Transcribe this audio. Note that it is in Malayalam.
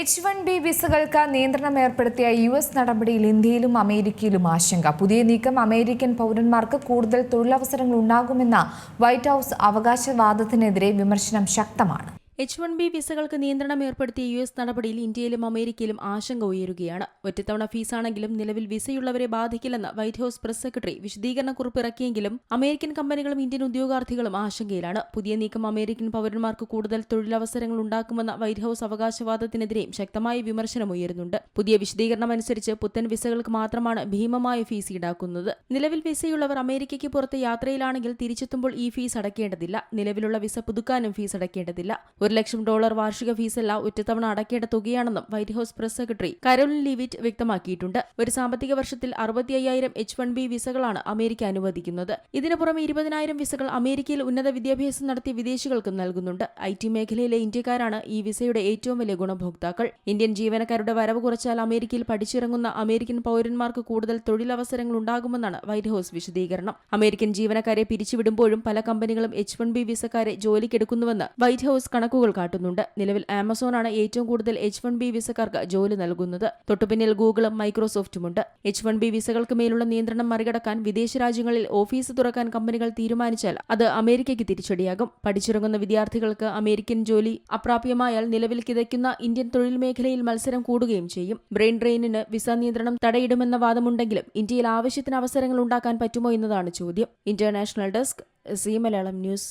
എച്ച് വൺ ബി വിസകൾക്ക് നിയന്ത്രണം ഏർപ്പെടുത്തിയ യു എസ് നടപടിയിൽ ഇന്ത്യയിലും അമേരിക്കയിലും ആശങ്ക. പുതിയ നീക്കം അമേരിക്കൻ പൗരന്മാർക്ക് കൂടുതൽ തൊഴിലവസരങ്ങൾ ഉണ്ടാകുമെന്ന വൈറ്റ് ഹൌസ് അവകാശവാദത്തിനെതിരെ വിമർശനം ശക്തമാണ്. എച്ച് വൺ ബി വിസകൾക്ക് നിയന്ത്രണം ഏർപ്പെടുത്തിയ യു എസ് നടപടിയിൽ ഇന്ത്യയിലും അമേരിക്കയിലും ആശങ്ക ഉയരുകയാണ്. ഒറ്റത്തവണ ഫീസാണെങ്കിലും നിലവിൽ വിസയുള്ളവരെ ബാധിക്കില്ലെന്ന് വൈറ്റ് ഹൌസ് പ്രസ് സെക്രട്ടറി വിശദീകരണക്കുറിപ്പ് ഇറക്കിയെങ്കിലും അമേരിക്കൻ കമ്പനികളും ഇന്ത്യൻ ഉദ്യോഗാർത്ഥികളും ആശങ്കയിലാണ്. പുതിയ നീക്കം അമേരിക്കൻ പൗരന്മാർക്ക് കൂടുതൽ തൊഴിലവസരങ്ങൾ ഉണ്ടാക്കുമെന്ന വൈറ്റ് ഹൌസ് അവകാശവാദത്തിനെതിരെയും ശക്തമായ വിമർശനം ഉയരുന്നുണ്ട്. പുതിയ വിശദീകരണം അനുസരിച്ച് പുത്തൻ വിസകൾക്ക് മാത്രമാണ് ഭീമമായ ഫീസ് ഈടാക്കുന്നത്. നിലവിൽ വിസയുള്ളവർ അമേരിക്കയ്ക്ക് പുറത്ത് യാത്രയിലാണെങ്കിൽ തിരിച്ചെത്തുമ്പോൾ ഈ ഫീസ് അടക്കേണ്ടതില്ല നിലവിലുള്ള വിസ പുതുക്കാനും ഫീസ് അടയ്ക്കേണ്ടതില്ല. ഒരു ലക്ഷം ഡോളർ വാർഷിക ഫീസല്ല ഒറ്റത്തവണ അടയ്ക്കേണ്ട തുകയാണെന്നും white house press secretary Karoline Leavitt വ്യക്തമാക്കിയിട്ടുണ്ട്. ഒരു സാമ്പത്തിക വർഷത്തിൽ അറുപത്തി അയ്യായിരം എച്ച് വൺ ബി വിസകളാണ് അമേരിക്ക അനുവദിക്കുന്നത്. ഇതിനു പുറമെ ഇരുപതിനായിരം വിസകൾ അമേരിക്കയിൽ ഉന്നത വിദ്യാഭ്യാസം നടത്തിയ വിദേശികൾക്കും നൽകുന്നുണ്ട്. ഐ ടി മേഖലയിലെ ഇന്ത്യക്കാരാണ് ഈ വിസയുടെ ഏറ്റവും വലിയ ഗുണഭോക്താക്കൾ. ഇന്ത്യൻ ജീവനക്കാരുടെ വരവ് കുറച്ചാൽ അമേരിക്കയിൽ പഠിച്ചിറങ്ങുന്ന അമേരിക്കൻ പൗരന്മാർക്ക് കൂടുതൽ തൊഴിലവസരങ്ങൾ ഉണ്ടാകുമെന്നാണ് വൈറ്റ് ഹൌസ് വിശദീകരണം. അമേരിക്കൻ ജീവനക്കാരെ പിരിച്ചുവിടുമ്പോഴും പല കമ്പനികളും എച്ച് വൺ ബി വിസക്കാരെ ജോലിക്കെടുക്കുന്നുവെന്ന് വൈറ്റ് ഹൌസ് കണക്കുകൾ കാട്ടുന്നുണ്ട് നിലവിൽ ആമസോണാണ് ഏറ്റവും കൂടുതൽ എച്ച് വൺ ബി വിസക്കാർക്ക് ജോലി നൽകുന്നത്. തൊട്ടുപിന്നിൽ ഗൂഗിളും മൈക്രോസോഫ്റ്റുമുണ്ട്. എച്ച് വൺ ബി വിസകൾക്ക് മേലുള്ള നിയന്ത്രണം മറികടക്കാൻ വിദേശ രാജ്യങ്ങളിൽ ഓഫീസ് തുറക്കാൻ കമ്പനികൾ തീരുമാനിച്ചാൽ അത് അമേരിക്കയ്ക്ക് തിരിച്ചടിയാകും. പഠിച്ചിറങ്ങുന്ന വിദ്യാർത്ഥികൾക്ക് അമേരിക്കൻ ജോലി അപ്രാപ്യമായാൽ നിലവിൽ കിതയ്ക്കുന്ന ഇന്ത്യൻ തൊഴിൽ മേഖലയിൽ മത്സരം കൂടുകയും ചെയ്യും. ബ്രെയിൻ ഡ്രെയിനിന് വിസ നിയന്ത്രണം തടയിടുമെന്ന വാദമുണ്ടെങ്കിലും ഇന്ത്യയിൽ ആവശ്യത്തിന് അവസരങ്ങൾ ഉണ്ടാക്കാൻ പറ്റുമോ എന്നതാണ് ചോദ്യം. International desk C Malayalam news.